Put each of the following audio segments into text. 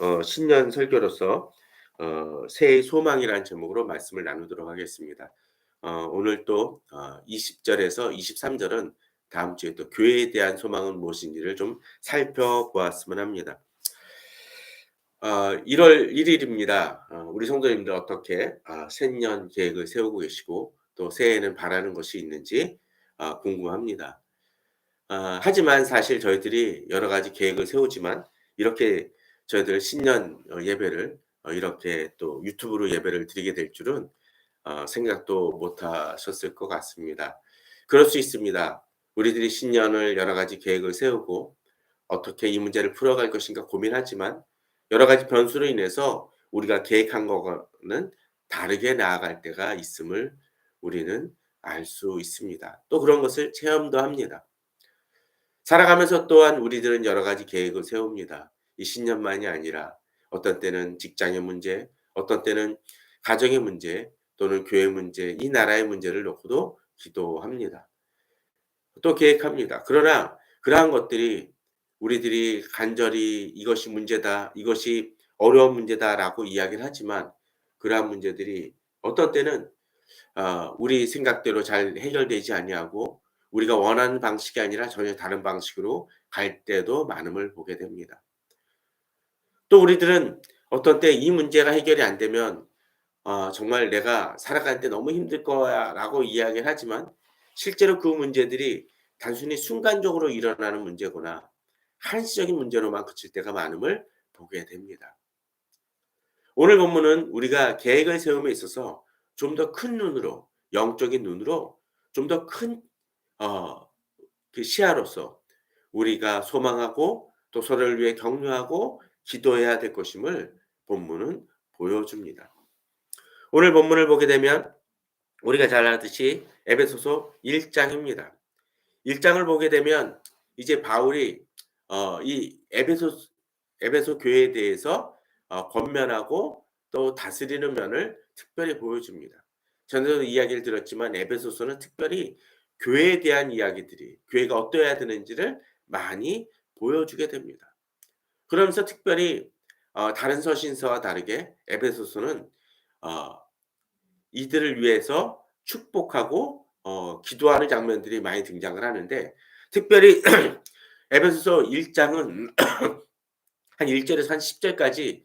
어, 신년 설교로서 어, 새해 소망이라는 제목으로 말씀을 나누도록 하겠습니다. 어, 오늘 또 어, 20절에서 23절은 다음 주에 또 교회에 대한 소망은 무엇인지를 좀 살펴보았으면 합니다. 어, 1월 1일입니다. 어, 우리 성도님들 어떻게 아, 새년 계획을 세우고 계시고 또 새해에는 바라는 것이 있는지 아, 궁금합니다. 아, 하지만 사실 저희들이 여러 가지 계획을 세우지만 이렇게 저희들 신년 어, 예배를 어, 이렇게 또 유튜브로 예배를 드리게 될 줄은 어, 생각도 못 하셨을 것 같습니다. 그럴 수 있습니다. 우리들이 신년을 여러 가지 계획을 세우고 어떻게 이 문제를 풀어갈 것인가 고민하지만 여러 가지 변수로 인해서 우리가 계획한 거는 다르게 나아갈 때가 있음을 우리는 알 수 있습니다. 또 그런 것을 체험도 합니다. 살아가면서 또한 우리들은 여러 가지 계획을 세웁니다. 이 신년만이 아니라 어떤 때는 직장의 문제, 어떤 때는 가정의 문제, 또는 교회 문제, 이 나라의 문제를 놓고도 기도합니다. 또 계획합니다. 그러나 그러한 것들이 우리들이 간절히 이것이 문제다, 이것이 어려운 문제다라고 이야기를 하지만 그러한 문제들이 어떤 때는 어, 우리 생각대로 잘 해결되지 아니하고 우리가 원하는 방식이 아니라 전혀 다른 방식으로 갈 때도 많음을 보게 됩니다. 또 우리들은 어떤 때 이 문제가 해결이 안 되면 어, 정말 내가 살아갈 때 너무 힘들 거야 라고 이야기를 하지만 실제로 그 문제들이 단순히 순간적으로 일어나는 문제거나 한시적인 문제로만 그칠 때가 많음을 보게 됩니다. 오늘 본문은 우리가 계획을 세움에 있어서 좀 더 큰 눈으로 영적인 눈으로 좀 더큰 어, 그 시야로서 우리가 소망하고 또 서로를 위해 격려하고 기도해야 될 것임을 본문은 보여줍니다. 오늘 본문을 보게 되면 우리가 잘 아듯이 에베소서 1장입니다. 1장을 보게 되면 이제 바울이 어, 이 에베소 에베소 교회에 대해서 어, 권면하고 또 다스리는 면을 특별히 보여줍니다. 전에도 이야기를 들었지만 에베소서는 특별히 교회에 대한 이야기들이 교회가 어떠해야 되는지를 많이 보여주게 됩니다. 그러면서 특별히 어, 다른 서신서와 다르게 에베소서는 어, 이들을 위해서 축복하고 어, 기도하는 장면들이 많이 등장을 하는데 특별히 에베소서 1장은 한 1절에서 한 10절까지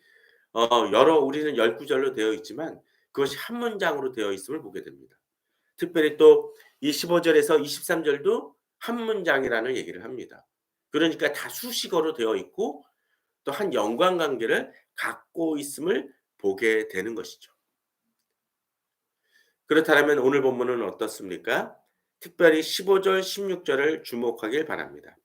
어, 여러 우리는 열 구절로 되어 있지만 그것이 한 문장으로 되어 있음을 보게 됩니다. 특별히 또이 15절에서 23절도 한 문장이라는 얘기를 합니다. 그러니까 다 수식어로 되어 있고 또 한 연관 관계를 갖고 있음을 보게 되는 것이죠. 그렇다면 오늘 본문은 어떻습니까? 특별히 15절, 16절을 주목하길 바랍니다.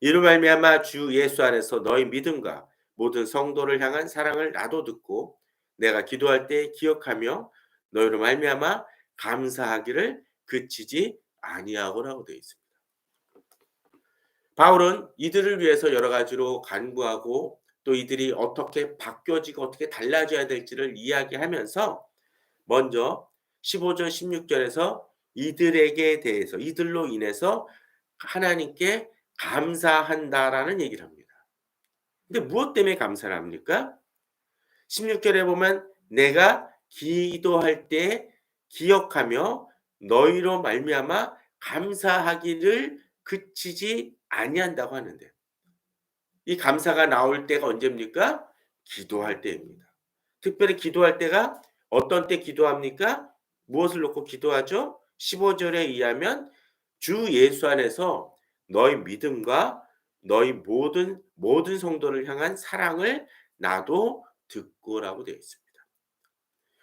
이로 말미암아 주 예수 안에서 너희 믿음과 모든 성도를 향한 사랑을 나도 듣고 내가 기도할 때 기억하며 너희로 말미암아 감사하기를 그치지 아니하고라고 되어 있습니다. 바울은 이들을 위해서 여러 가지로 간구하고 또 이들이 어떻게 바뀌어지고 어떻게 달라져야 될지를 이야기하면서 먼저 15절 16절에서 이들에게 대해서 이들로 인해서 하나님께 감사한다라는 얘기를 합니다. 근데 무엇 때문에 감사를 합니까? 16절에 보면 내가 기도할 때 기억하며 너희로 말미암아 감사하기를 그치지 아니한다고 하는데 이 감사가 나올 때가 언제입니까? 기도할 때입니다. 특별히 기도할 때가 어떤 때 기도합니까? 무엇을 놓고 기도하죠? 15절에 의하면 주 예수 안에서 너희 믿음과 너희 모든 모든 성도를 향한 사랑을 나도 듣고라고 되어 있습니다.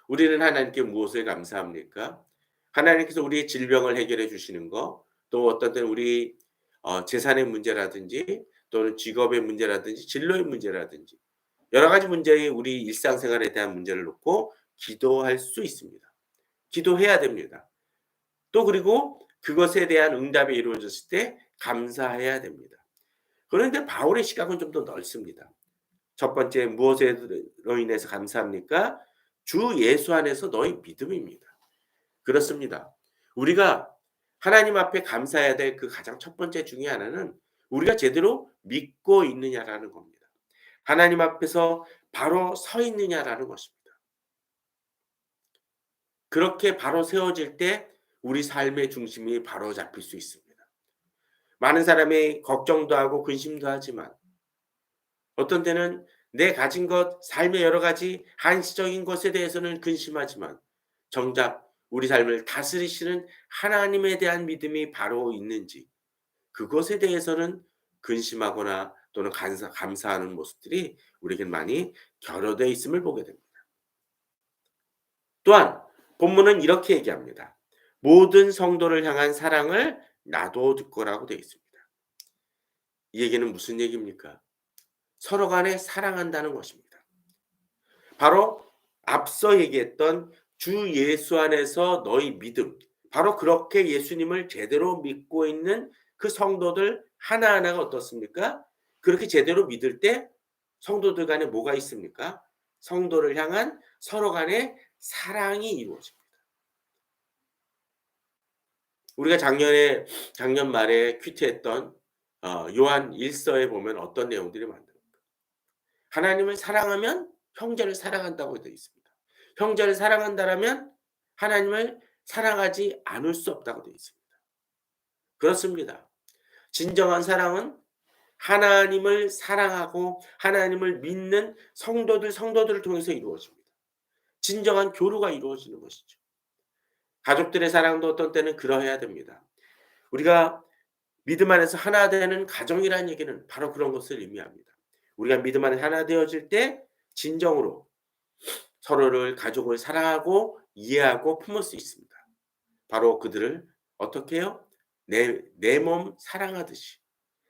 우리는 하나님께 무엇을 감사합니까? 하나님께서 우리의 질병을 해결해 주시는 거, 또 어떤 때는 우리 어, 재산의 문제라든지 또는 직업의 문제라든지 진로의 문제라든지 여러 가지 문제의 우리 일상생활에 대한 문제를 놓고 기도할 수 있습니다. 기도해야 됩니다. 또 그리고 그것에 대한 응답이 이루어졌을 때 감사해야 됩니다. 그런데 바울의 시각은 좀 더 넓습니다. 첫 번째 무엇으로 인해서 감사합니까? 주 예수 안에서 너희 믿음입니다. 그렇습니다. 우리가 하나님 앞에 감사해야 될 그 가장 첫 번째 중에 하나는 우리가 제대로 믿고 있느냐라는 겁니다. 하나님 앞에서 바로 서 있느냐라는 것입니다. 그렇게 바로 세워질 때 우리 삶의 중심이 바로 잡힐 수 있습니다. 많은 사람이 걱정도 하고 근심도 하지만 어떤 때는 내 가진 것, 삶의 여러 가지 한시적인 것에 대해서는 근심하지만 정작 우리 삶을 다스리시는 하나님에 대한 믿음이 바로 있는지 그것에 대해서는 근심하거나 또는 감사, 감사하는 모습들이 우리에게 많이 결여되어 있음을 보게 됩니다. 또한 본문은 이렇게 얘기합니다. 모든 성도를 향한 사랑을 나도 듣거라고 되어 있습니다. 이 얘기는 무슨 얘기입니까? 서로 간에 사랑한다는 것입니다. 바로 앞서 얘기했던 주 예수 안에서 너희 믿음, 바로 그렇게 예수님을 제대로 믿고 있는 그 성도들 하나하나가 어떻습니까? 그렇게 제대로 믿을 때 성도들 간에 뭐가 있습니까? 성도를 향한 서로 간의 사랑이 이루어집니다. 우리가 작년에 작년 말에 큐티했던 어, 요한 1서에 보면 어떤 내용들이 많습니까? 하나님을 사랑하면 형제를 사랑한다고 되어 있습니다. 형제를 사랑한다라면 하나님을 사랑하지 않을 수 없다고 되어 있습니다. 그렇습니다. 진정한 사랑은 하나님을 사랑하고 하나님을 믿는 성도들 성도들을 통해서 이루어집니다. 진정한 교류가 이루어지는 것이죠. 가족들의 사랑도 어떤 때는 그러해야 됩니다. 우리가 믿음 안에서 하나 되는 가정이라는 얘기는 바로 그런 것을 의미합니다. 우리가 믿음 안에 하나 되어질 때 진정으로 서로를 가족을 사랑하고 이해하고 품을 수 있습니다. 바로 그들을 어떻게 해요? 내 내 몸 사랑하듯이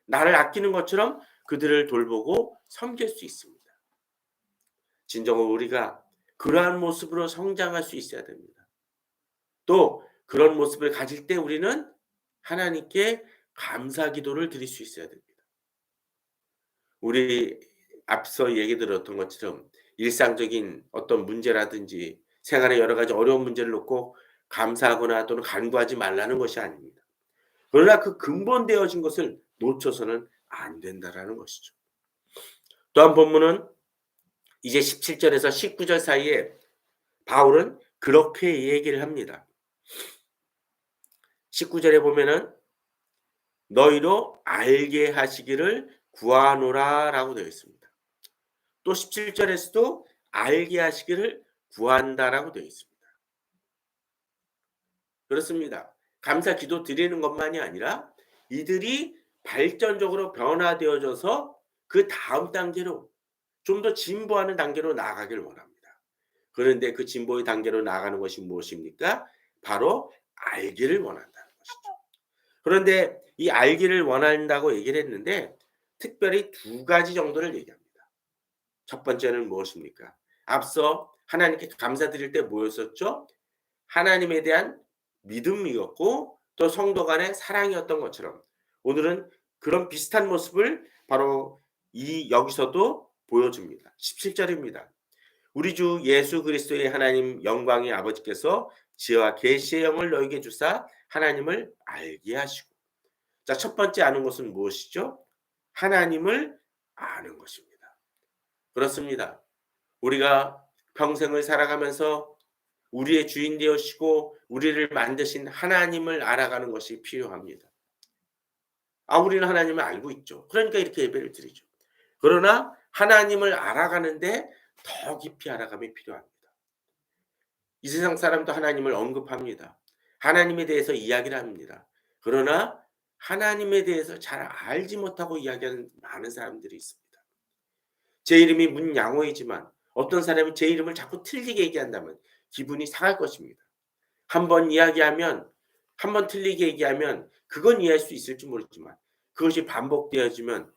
나를 아끼는 것처럼 그들을 돌보고 섬길 수 있습니다. 진정으로 우리가 그러한 모습으로 성장할 수 있어야 됩니다. 또 그런 모습을 가질 때 우리는 하나님께 감사 기도를 드릴 수 있어야 됩니다. 우리 앞서 얘기 들었던 것처럼 일상적인 어떤 문제라든지 생활의 여러 가지 어려운 문제를 놓고 감사하거나 또는 간구하지 말라는 것이 아닙니다. 그러나 그 근본 되어진 것을 놓쳐서는 안 된다라는 것이죠. 또한 본문은 이제 17절에서 19절 사이에 바울은 그렇게 얘기를 합니다. 19절에 보면은 너희로 알게 하시기를 구하노라 라고 되어 있습니다. 또 17절에서도 알게 하시기를 구한다라고 되어 있습니다. 그렇습니다. 감사 기도 드리는 것만이 아니라 이들이 발전적으로 변화되어져서 그 다음 단계로 좀 더 진보하는 단계로 나아가길 원합니다. 그런데 그 진보의 단계로 나아가는 것이 무엇입니까? 바로 알기를 원한다는 것이죠. 그런데 이 알기를 원한다고 얘기를 했는데 특별히 두 가지 정도를 얘기합니다. 첫 번째는 무엇입니까? 앞서 하나님께 감사드릴 때 뭐였었죠? 하나님에 대한 믿음이었고 또 성도 간의 사랑이었던 것처럼 오늘은 그런 비슷한 모습을 바로 이 여기서도 보여줍니다. 17절입니다. 우리 주 예수 그리스도의 하나님 영광의 아버지께서 지혜와 계시의 영을 너에게 주사 하나님을 알게 하시고 자, 첫 번째 아는 것은 무엇이죠? 하나님을 아는 것입니다. 그렇습니다. 우리가 평생을 살아가면서 우리의 주인 되시고 우리를 만드신 하나님을 알아가는 것이 필요합니다. 아, 우리는 하나님을 알고 있죠. 그러니까 이렇게 예배를 드리죠. 그러나 하나님을 알아가는데 더 깊이 알아감이 필요합니다. 이 세상 사람도 하나님을 언급합니다. 하나님에 대해서 이야기를 합니다. 그러나 하나님에 대해서 잘 알지 못하고 이야기하는 많은 사람들이 있습니다. 제 이름이 문양호이지만 어떤 사람이 제 이름을 자꾸 틀리게 얘기한다면 기분이 상할 것입니다. 한번 이야기하면 한 번 틀리게 얘기하면 그건 이해할 수 있을지 모르지만 그것이 반복되어지면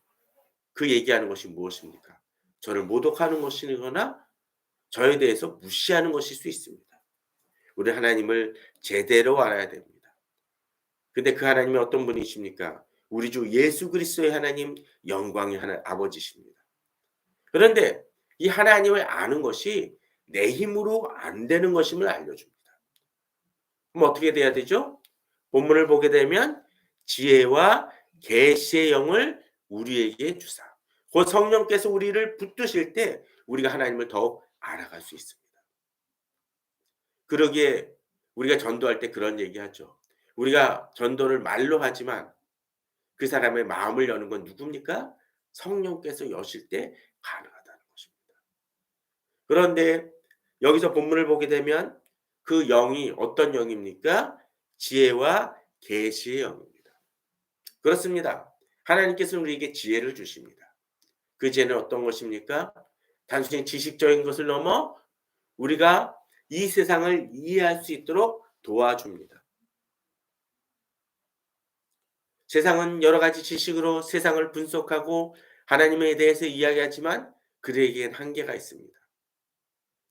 그 얘기하는 것이 무엇입니까? 저를 모독하는 것이거나 저에 대해서 무시하는 것일 수 있습니다. 우리 하나님을 제대로 알아야 됩니다. 근데 그 하나님이 어떤 분이십니까? 우리 주 예수 그리스도의 하나님 영광의 하나 아버지십니다. 그런데 이 하나님을 아는 것이 내 힘으로 안 되는 것임을 알려줍니다. 그럼 어떻게 돼야 되죠? 본문을 보게 되면 지혜와 계시의 영을 우리에게 주사. 그 성령께서 우리를 붙드실 때 우리가 하나님을 더욱 알아갈 수 있습니다. 그러기에 우리가 전도할 때 그런 얘기하죠. 우리가 전도를 말로 하지만 그 사람의 마음을 여는 건 누굽니까? 성령께서 여실 때 가능하다는 것입니다. 그런데 여기서 본문을 보게 되면 그 영이 어떤 영입니까? 지혜와 계시의 영입니다. 그렇습니다. 하나님께서는 우리에게 지혜를 주십니다. 그 지혜는 어떤 것입니까? 단순히 지식적인 것을 넘어 우리가 이 세상을 이해할 수 있도록 도와줍니다. 세상은 여러 가지 지식으로 세상을 분석하고 하나님에 대해서 이야기하지만 그들에겐 한계가 있습니다.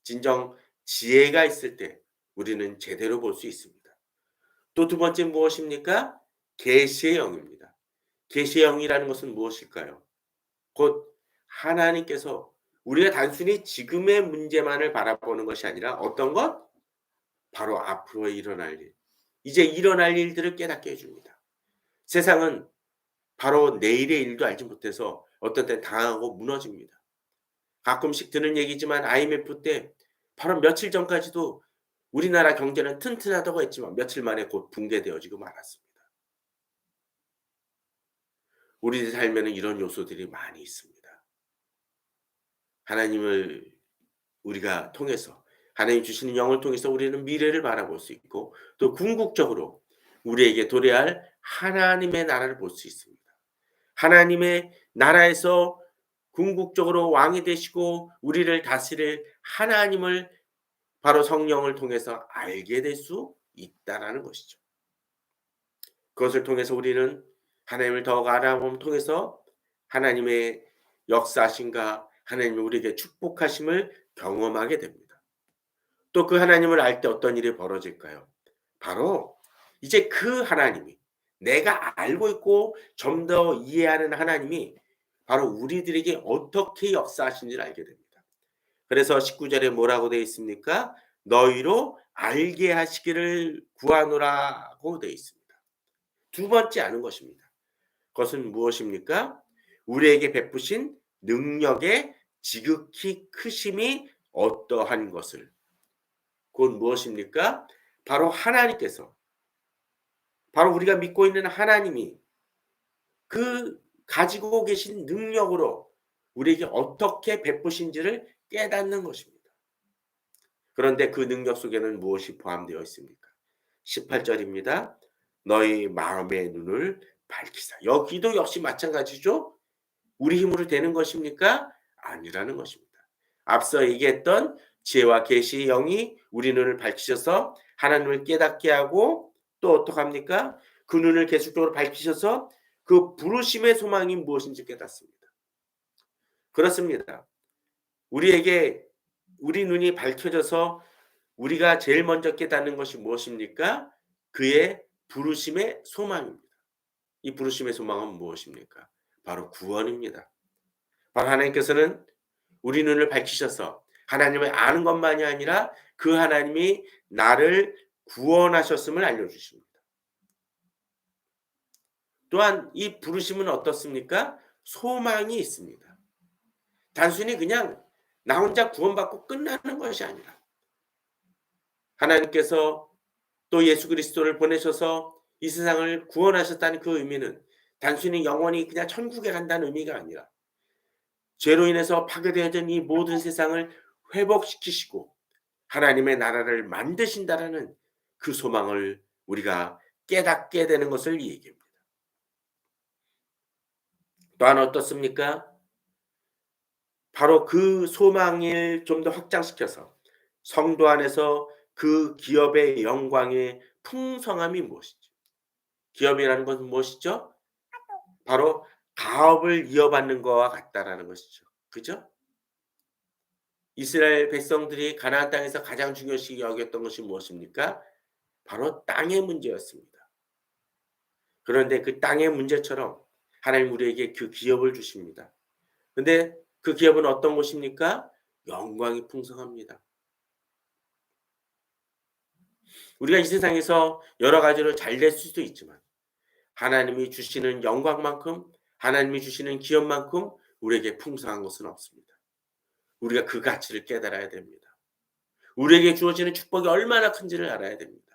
진정 지혜가 있을 때 우리는 제대로 볼 수 있습니다. 또 두 번째 무엇입니까? 계시의 영입니다. 계시의 영이라는 것은 무엇일까요? 곧 하나님께서 우리가 단순히 지금의 문제만을 바라보는 것이 아니라 어떤 것? 바로 앞으로 일어날 일. 이제 일어날 일들을 깨닫게 해줍니다. 세상은 바로 내일의 일도 알지 못해서 어떤 때 당하고 무너집니다. 가끔씩 드는 얘기지만 IMF 때 바로 며칠 전까지도 우리나라 경제는 튼튼하다고 했지만 며칠 만에 곧 붕괴되어지고 말았습니다. 우리 삶에는 이런 요소들이 많이 있습니다. 하나님을 우리가 통해서 하나님 주시는 영을 통해서 우리는 미래를 바라볼 수 있고 또 궁극적으로 우리에게 도래할 하나님의 나라를 볼 수 있습니다. 하나님의 나라에서 궁극적으로 왕이 되시고 우리를 다스릴 하나님을 바로 성령을 통해서 알게 될 수 있다라는 것이죠. 그것을 통해서 우리는 하나님을 더욱 알아봄 통해서 하나님의 역사신가 하나님이 우리에게 축복하심을 경험하게 됩니다. 또 그 하나님을 알 때 어떤 일이 벌어질까요? 바로 이제 그 하나님이 내가 알고 있고 좀 더 이해하는 하나님이 바로 우리들에게 어떻게 역사하신지를 알게 됩니다. 그래서 19절에 뭐라고 되어 있습니까? 너희로 알게 하시기를 구하노라고 되어 있습니다. 두 번째 아는 것입니다. 그것은 무엇입니까? 우리에게 베푸신 능력의 지극히 크심이 어떠한 것을 그건 무엇입니까? 바로 하나님께서 바로 우리가 믿고 있는 하나님이 그 가지고 계신 능력으로 우리에게 어떻게 베푸신지를 깨닫는 것입니다. 그런데 그 능력 속에는 무엇이 포함되어 있습니까? 18절입니다. 너희 마음의 눈을 밝히사. 여기도 역시 마찬가지죠. 우리 힘으로 되는 것입니까? 아니라는 것입니다. 앞서 얘기했던 지혜와 계시의 영이 우리 눈을 밝히셔서 하나님을 깨닫게 하고 또 어떡합니까? 그 눈을 계속적으로 밝히셔서 그 부르심의 소망이 무엇인지 깨닫습니다. 그렇습니다. 우리에게 우리 눈이 밝혀져서 우리가 제일 먼저 깨닫는 것이 무엇입니까? 그의 부르심의 소망입니다. 이 부르심의 소망은 무엇입니까? 바로 구원입니다. 바로 하나님께서는 우리 눈을 밝히셔서 하나님을 아는 것만이 아니라 그 하나님이 나를 구원하셨음을 알려주십니다. 또한 이 부르심은 어떻습니까? 소망이 있습니다. 단순히 그냥 나 혼자 구원받고 끝나는 것이 아니라 하나님께서 또 예수 그리스도를 보내셔서 이 세상을 구원하셨다는 그 의미는 단순히 영원히 그냥 천국에 간다는 의미가 아니라 죄로 인해서 파괴되어진 이 모든 세상을 회복시키시고 하나님의 나라를 만드신다라는 그 소망을 우리가 깨닫게 되는 것을 얘기합니다. 또한 어떻습니까? 바로 그 소망을 좀 더 확장시켜서 성도 안에서 그 기업의 영광의 풍성함이 무엇이죠? 기업이라는 것은 무엇이죠? 바로 가업을 이어받는 것과 같다라는 것이죠. 그죠? 이스라엘 백성들이 가나안 땅에서 가장 중요시 여겼던 것이 무엇입니까? 바로 땅의 문제였습니다. 그런데 그 땅의 문제처럼 하나님 우리에게 그 기업을 주십니다. 근데 그 기업은 어떤 것입니까? 영광이 풍성합니다. 우리가 이 세상에서 여러 가지로 잘 될 수도 있지만 하나님이 주시는 영광만큼 하나님이 주시는 기업만큼 우리에게 풍성한 것은 없습니다. 우리가 그 가치를 깨달아야 됩니다. 우리에게 주어지는 축복이 얼마나 큰지를 알아야 됩니다.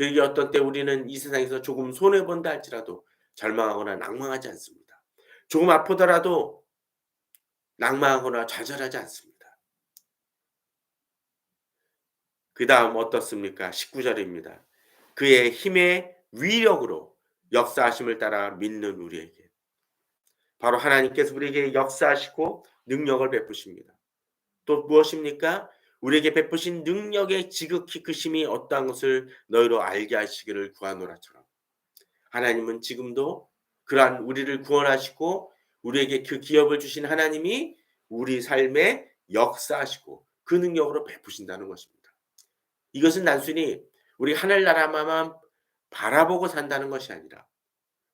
그게 어떤 때 우리는 이 세상에서 조금 손해 본다 할지라도 절망하거나 낭망하지 않습니다. 조금 아프더라도 낭망하거나 좌절하지 않습니다. 그 다음 어떻습니까? 19절입니다. 그의 힘의 위력으로 역사하심을 따라 믿는 우리에게 바로 하나님께서 우리에게 역사하시고 능력을 베푸십니다. 또 무엇입니까? 우리에게 베푸신 능력의 지극히 크심이 어떠한 것을 너희로 알게 하시기를 구하노라처럼 하나님은 지금도 그러한 우리를 구원하시고 우리에게 그 기업을 주신 하나님이 우리 삶에 역사하시고 그 능력으로 베푸신다는 것입니다. 이것은 단순히 우리 하늘나라만 바라보고 산다는 것이 아니라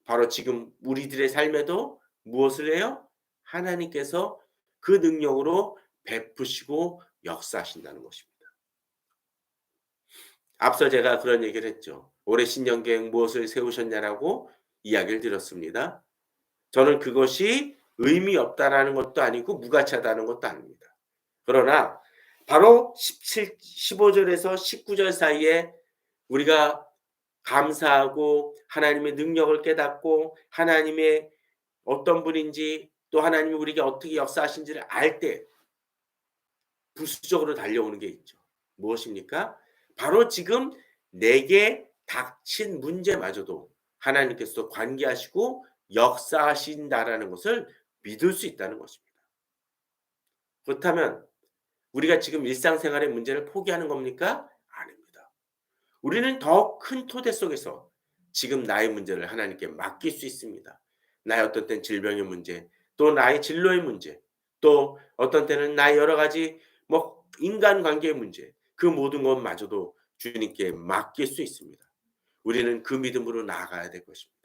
바로 지금 우리들의 삶에도 무엇을 해요? 하나님께서 그 능력으로 베푸시고 역사하신다는 것입니다. 앞서 제가 그런 얘기를 했죠. 올해 신년 계획 무엇을 세우셨냐라고 이야기를 드렸습니다. 저는 그것이 의미 없다라는 것도 아니고 무가치하다는 것도 아닙니다. 그러나 바로 17, 15절에서 19절 사이에 우리가 감사하고 하나님의 능력을 깨닫고 하나님의 어떤 분인지 또 하나님이 우리에게 어떻게 역사하신지를 알 때 부수적으로 달려오는 게 있죠. 무엇입니까? 바로 지금 내게 닥친 문제마저도 하나님께서 관계하시고 역사하신다라는 것을 믿을 수 있다는 것입니다. 그렇다면 우리가 지금 일상생활의 문제를 포기하는 겁니까? 아닙니다. 우리는 더 큰 토대 속에서 지금 나의 문제를 하나님께 맡길 수 있습니다. 나의 어떤 때는 질병의 문제, 또 나의 진로의 문제, 또 어떤 때는 나의 여러 가지 뭐 인간관계의 문제, 그 모든 것마저도 주님께 맡길 수 있습니다. 우리는 그 믿음으로 나아가야 될 것입니다.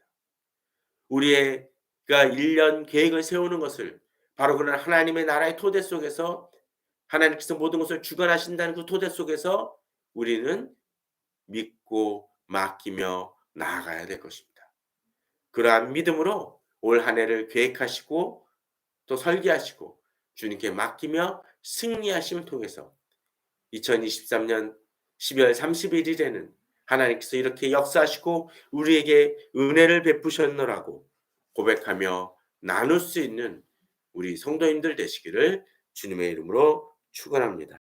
우리가 1년 계획을 세우는 것을 바로 그런 하나님의 나라의 토대 속에서 하나님께서 모든 것을 주관하신다는 그 토대 속에서 우리는 믿고 맡기며 나아가야 될 것입니다. 그러한 믿음으로 올 한 해를 계획하시고 또 설계하시고 주님께 맡기며 승리하심을 통해서 2023년 12월 31일에는 하나님께서 이렇게 역사하시고 우리에게 은혜를 베푸셨노라고 고백하며 나눌 수 있는 우리 성도님들 되시기를 주님의 이름으로 축원합니다.